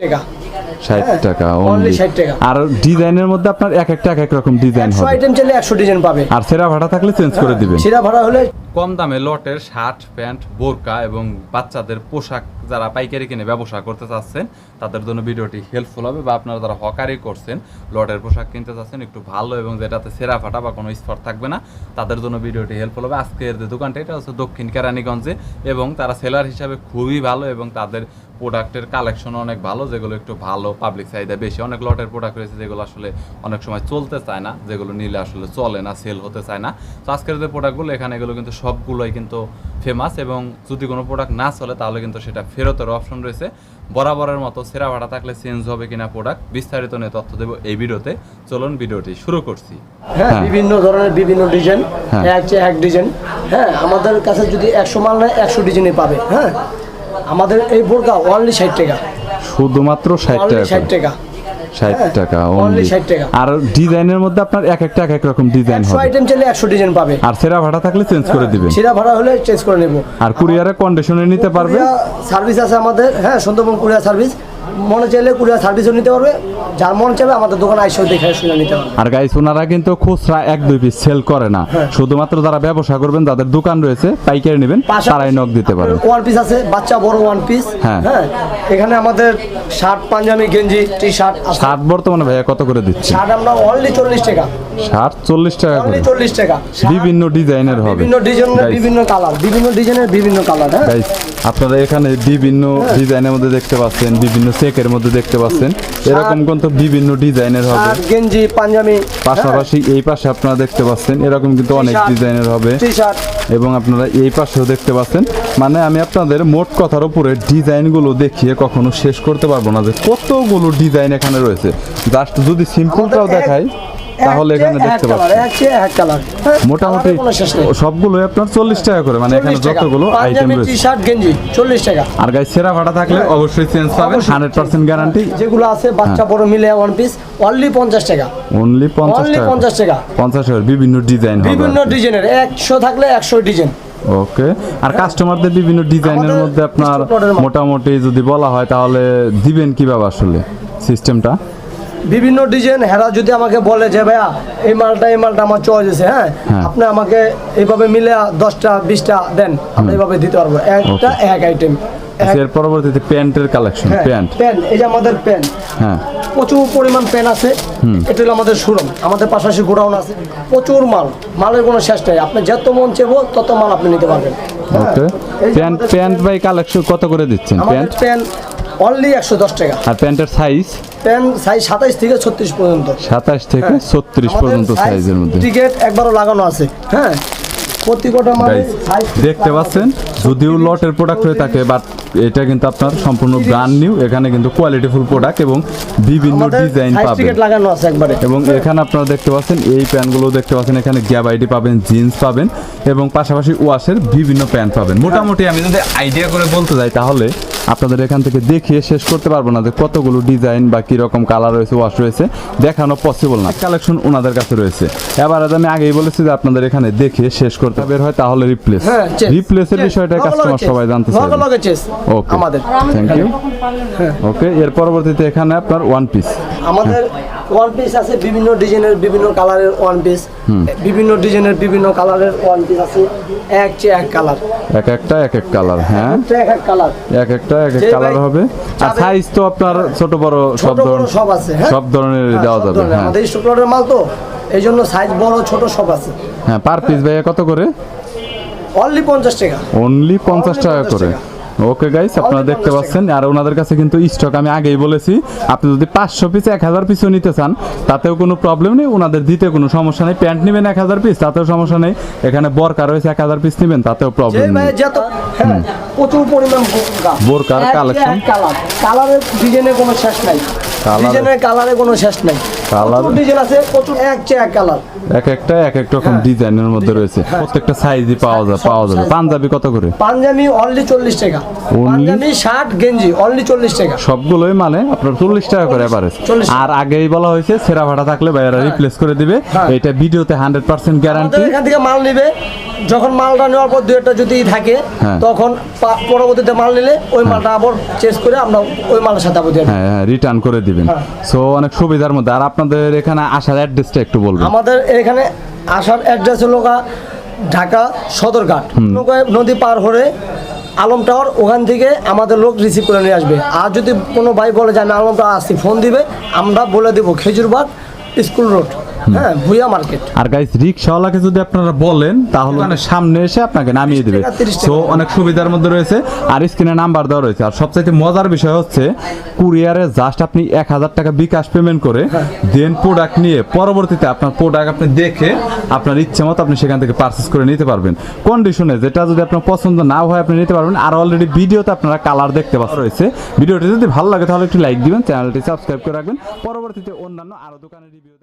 টাকা। ষাট হ্যাঁ, টাকা only only। 60 টাকা। আর ডিজাইনের মধ্যে আপনার এক একটা এক এক রকম ডিজাইন হবে। আইটেম চাইলে একশো ডিজাইন পাবে। আর সেরা ভাড়া থাকলে চেঞ্জ করে দিবেন। সেরা ভাড়া হলে কম দামে লটের শার্ট প্যান্ট বোরকা এবং বাচ্চাদের পোশাক যারা পাইকারি কিনে ব্যবসা করতে চাচ্ছেন তাদের জন্য ভিডিওটি হেল্পফুল হবে বা আপনারা যারা হকারি করছেন লটের পোশাক কিনতে চাচ্ছেন একটু ভালো এবং যেটাতে সেরা ফাটা বা কোনো স্পট থাকবে না তাদের জন্য ভিডিওটি হেল্পফুল হবে। আজকের যে দোকানটা এটা হচ্ছে দক্ষিণ কেরানীগঞ্জে এবং তারা সেলার হিসাবে খুবই ভালো এবং তাদের প্রোডাক্টের কালেকশন অনেক ভালো যেগুলো একটু ভালো পাবলিক চাহিদা বেশি। অনেক লটের প্রোডাক্ট রয়েছে যেগুলো আসলে অনেক সময় চলতে চায় না যেগুলো নিলে আসলে চলে না সেল হতে চায় না। তো আজকের যে প্রোডাক্টগুলো এখানে এগুলো কিন্তু সবগুলোই কিন্তু ফেমাস এবং যদি কোনো প্রোডাক্ট না চলে তাহলে কিন্তু সেটা ফেরতের অপশন রয়েছে। বরাবরের মতো সেরা ভাড়া থাকলে চেঞ্জ হবে কিনা প্রোডাক্ট বিস্তারিত নিয়ে তথ্য দেবো এই ভিডিওতে। চলুন ভিডিওটি শুরু করছি। হ্যাঁ হ্যাঁ। বিভিন্ন ধরনের বিভিন্ন ডিজাইন হ্যাঁ। এক ডিজাইন হ্যাঁ আমাদের কাছে যদি একশো মাল নেয় একশো ডিজাইনই পাবে। হ্যাঁ। আমাদের এই বোরকা অনলি ষাট টাকা। শুধুমাত্র ষাট টাকা। ষাট। টাকা। ষাট হ্যাঁ, টাকা অনলি only। 60 টাকা। আর ডিজাইনের মধ্যে আপনার এক একটা এক এক রকম ডিজাইন হবে। আইটেম চাইলে একশো ডিজাইন পাবে। আর সেরা ভাড়া থাকলে চেঞ্জ করে দিবেন। সেরা ভাড়া হলে চেঞ্জ করে নেব। আর কুরিয়ারে কন্ডিশনে নিতে পারবে সার্ভিস আছে আমাদের হ্যাঁ সুন্দরবন কুরিয়ার সার্ভিস মনে চাইলে কুরিয়ার সার্ভিসও নিতে পারবে। যার মন চাইবে আমাদের দোকানে আইসেও দেখে শুনে নিতে পারবে। আর গাইস ওনারা কিন্তু খুচরা এক দুই পিস সেল করে না। হ্যাঁ। শুধুমাত্র যারা ব্যবসা করবেন যাদের দোকান রয়েছে পাইকারি নেবেন তারাই নক দিতে ওয়ান পিস আছে বাচ্চা বড় ওয়ান পিস হ্যাঁ। হ্যাঁ। এখানে আমাদের শার্ট পাঞ্জাবি গেঞ্জি টি শার্ট শার্ট বর্তমানে ভাইয়া কত করে দিচ্ছে? শার্ট আমরা অনলি চল্লিশ টাকা। শার্ট চল্লিশ টাকা করে। চল্লিশ টাকা। বিভিন্ন ডিজাইনের হবে। বিভিন্ন ডিজাইনের বিভিন্ন কালার। বিভিন্ন ডিজাইনের বিভিন্ন কালার হ্যাঁ। আপনারা এখানে বিভিন্ন ডিজাইনের মধ্যে দেখতে পাচ্ছেন বিভিন্ন চেকের মধ্যে দেখতে পাচ্ছেন। এরকম কিন্তু বিভিন্ন ডিজাইনের হবে। গেঞ্জি পাঞ্জাবি পাশাপাশি এই পাশে আপনারা দেখতে পাচ্ছেন এরকম কিন্তু অনেক। ডিজাইনের হবে। এবং আপনারা এই পাশেও দেখতে পাচ্ছেন মানে আমি আপনাদের মোট কথার উপরে ডিজাইনগুলো দেখিয়ে কখনো শেষ করতে পারব না যে কতগুলো ডিজাইন এখানে রয়েছে। জাস্ট যদি সিম্পলটাও দেখাই। তাহলে এখানে দেখতে পাচ্ছেন কালার মোটামুটি সবগুলো আপনার চল্লিশ টাকা করে মানে এখানে যতগুলো আইটেম টি রয়েছে। শার্ট গেঞ্জি চল্লিশ টাকা। আর গাই সেরা ভাড়া থাকলে অবশ্যই চেঞ্জ পাবেন হান্ড্রেড পার্সেন্ট গ্যারান্টি যেগুলো আছে বাচ্চা বড় মিলে ওয়ান পিস অনলি পঞ্চাশ টাকা। অনলি পঞ্চাশ টাকা। পঞ্চাশ টাকা। পঞ্চাশ বিভিন্ন ডিজাইন বিভিন্ন ডিজাইনের একশো থাকলে একশো ডিজাইন ওকে আর কাস্টমারদের বিভিন্ন ডিজাইনের মধ্যে আপনার। মোটামুটি যদি বলা হয় তাহলে দিবেন কীভাবে আসলে সিস্টেমটা বিভিন্ন ডিজাইন হেরা যদি আমাকে বলে যে ভাইয়া এই মালটা এই মালটা আমার চয়েস আছে হ্যাঁ? হ্যাঁ। আপনি আমাকে এইভাবে মিলে দশটা বিশটা দেন আমি এইভাবে দিতে পারব। একটা এক আইটেম এর পরবর্তীতে প্যান্টের কালেকশন প্যান্ট। প্যান্ট এই যে আমাদের প্যান্ট। হ্যাঁ। প্রচুর পরিমাণ প্যান আছে। এটা হলো আমাদের শোরুম আমাদের পাশাপাশি গোডাউন আছে। প্রচুর মাল। মালের কোনো শেষ নেই। আপনি যত মন চেবো তত মাল আপনি নিতে পারবেন। হ্যাঁ। প্যান্ট প্যান্ট বাই কালেকশন কত করে দিচ্ছেন প্যান্ট? প্যান্ট অনলি একশো দশ টাকা। আর প্যান্টের সাইজ প্যান্ট সাইজ সাতাইশ থেকে ছত্রিশ পর্যন্ত। সাতাশ থেকে হ্যাঁ। ছত্রিশ পর্যন্ত সাইজের মধ্যে। টিকেট একবারও লাগানো আছে। হ্যাঁ। মানে দেখতে পাচ্ছেন? যদিও লটের প্রোডাক্ট হয়ে থাকে বাট এটা কিন্তু আপনার সম্পূর্ণ ব্র্যান্ড নিউ এখানে কিন্তু কোয়ালিটিফুল প্রোডাক্ট এবং বিভিন্ন ডিজাইন পাবেন। লাগানো আছে একবারে। এবং এখানে আপনারা দেখতে পাচ্ছেন এই প্যান্টগুলো দেখতে পাচ্ছেন এখানে গ্যাপ আইডি পাবেন জিন্স পাবেন এবং পাশাপাশি ওয়াশের বিভিন্ন প্যান্ট পাবেন। মোটামুটি আমি যদি আইডিয়া করে বলতে যাই তাহলে আপনাদের এখান থেকে দেখিয়ে শেষ করতে পারব না যে কতগুলো ডিজাইন বা কীরকম কালার রয়েছে ওয়াশ রয়েছে। দেখানো পসিবল না। কালেকশন ওনাদের কাছে রয়েছে। এবার আমি আগেই বলেছি যে আপনাদের এখানে দেখে শেষ করতে বের হয় তাহলে রিপ্লেস হ্যাঁ রিপ্লেসের বিষয়টা কাস্টমার সবাই জানতে চায় চাই ওকে আমাদের। থ্যাংক ইউ ওকে এর পরবর্তীতে এখানে আপনার ওয়ান পিস আমাদের ওয়ান পিস আছে বিভিন্ন ডিজাইনের বিভিন্ন কালারের ওয়ান পিস বিভিন্ন ডিজাইনের বিভিন্ন কালারের ওয়ান পিস আছে। এক চেয়ে এক কালার। এক একটা এক এক কালার হ্যাঁ? এক এক কালার। এক একটা এক এক কালার হবে। আর সাইজ তো আপনার ছোট বড় সব ধরনের সব আছে হ্যাঁ? সব ধরনের হ্যাঁ, দেওয়া যাবে হ্যাঁ। আমাদের শুক্রবারের মাল তো এই জন্য সাইজ বড় ছোট সব আছে। হ্যাঁ পার পিস ভাইয়া কত করে? অনলি পঞ্চাশ টাকা। অনলি পঞ্চাশ টাকা করে। ওকে গাইস আপনারা দেখতে পাচ্ছেন আর ওনাদের কাছে কিন্তু স্টক আমি আগেই বলেছি আপনি যদি পাঁচশো পিস এক হাজার পিসও নিতে চান তাতেও কোনো প্রবলেম নেই ওনাদের দিতে কোনো সমস্যা নেই। প্যান্ট নেবেন এক হাজার পিস তাতেও সমস্যা নেই। এখানে বরকা রয়েছে এক হাজার পিস নেবেন তাতেও প্রবলেম নেই। হ্যাঁ প্রচুর পরিমাণ বোরকার। এক কালার কালারের ডিজাইনের কোনো শেষ নাই। ডিজাইনের কালারে কোনো শেষ নাই। প্রচুর ডিজাইন আছে প্রচুর এক চেয়ে এক কালার এক একটা এক এক রকম ডিজাইনের মধ্যে রয়েছে। প্রত্যেকটা সাইজই পাওয়া যায় পাওয়া যাবে। পাঞ্জাবি কত করে? পাঞ্জাবি অনলি চল্লিশ টাকা। Only? পাঞ্জাবি শার্ট গেঞ্জি অনলি চল্লিশ টাকা। সবগুলোই মানে আপনার চল্লিশ টাকা করে এভারেজ আর আগেই বলা হয়েছে সেরা ভাড়া থাকলে ভাইয়ারা রিপ্লেস করে দিবে। হ্যাঁ। এটা ভিডিওতে হান্ড্রেড পার্সেন্ট গ্যারান্টি এখান থেকে মাল নিবে। যখন মালটা নেওয়ার পর দু একটা যদি থাকে হ্যাঁ। তখন পরবর্তীতে মাল নিলে ওই মালটা আবার চেঞ্জ করে আমরা ওই মালের সাথে আবার হ্যাঁ রিটার্ন করে দিবেন। হ্যাঁ। সো অনেক সুবিধার মধ্যে। আর আপনাদের এখানে আসার অ্যাড্রেসটা একটু বলবেন। আমাদের এখানে আসার অ্যাড্রেস হলো ঢাকা সদরঘাট। নৌকায় নদী পার হয়ে আলম টাওয়ার ওখান থেকে আমাদের লোক রিসিভ করে নিয়ে আসবে। আর যদি কোনো ভাই বলে যে আমি আলম টাওয়ার আসছি। ফোন দিবে আমরা বলে দেবো খেজুরবাগ স্কুল রোড হ্যাঁ মার্কেট। আর গাইস রিক্সাওয়ালাকে যদি আপনারা বলেন তাহলে মানে সামনে এসে আপনাকে নামিয়ে দিবে। টাকা, 30 টাকা। সো অনেক সুবিধার মধ্যে রয়েছে। আর স্ক্রিনে নাম্বার দেওয়া রয়েছে। আর সবচাইতে মজার বিষয় হচ্ছে কুরিয়ারে জাস্ট আপনি এক হাজার টাকা বিকাশ পেমেন্ট করে হ্যাঁ। দেন প্রোডাক্ট নিয়ে। পরবর্তীতে আপনার প্রোডাক্ট আপনি দেখে আপনার ইচ্ছে মতো আপনি সেখান থেকে পারচেস করে নিতে পারবেন। কন্ডিশনে যেটা যদি আপনার পছন্দ না হয় আপনি নিতে পারবেন। আর অলরেডি ভিডিওতে আপনারা কালার দেখতে পাচ্ছেন। রয়েছে। ভিডিওটি যদি ভালো লাগে তাহলে একটু লাইক দিবেন চ্যানেলটি সাবস্ক্রাইব করে রাখবেন। পরবর্তীতে অন্যান্য আরও দোকানের রিভিউ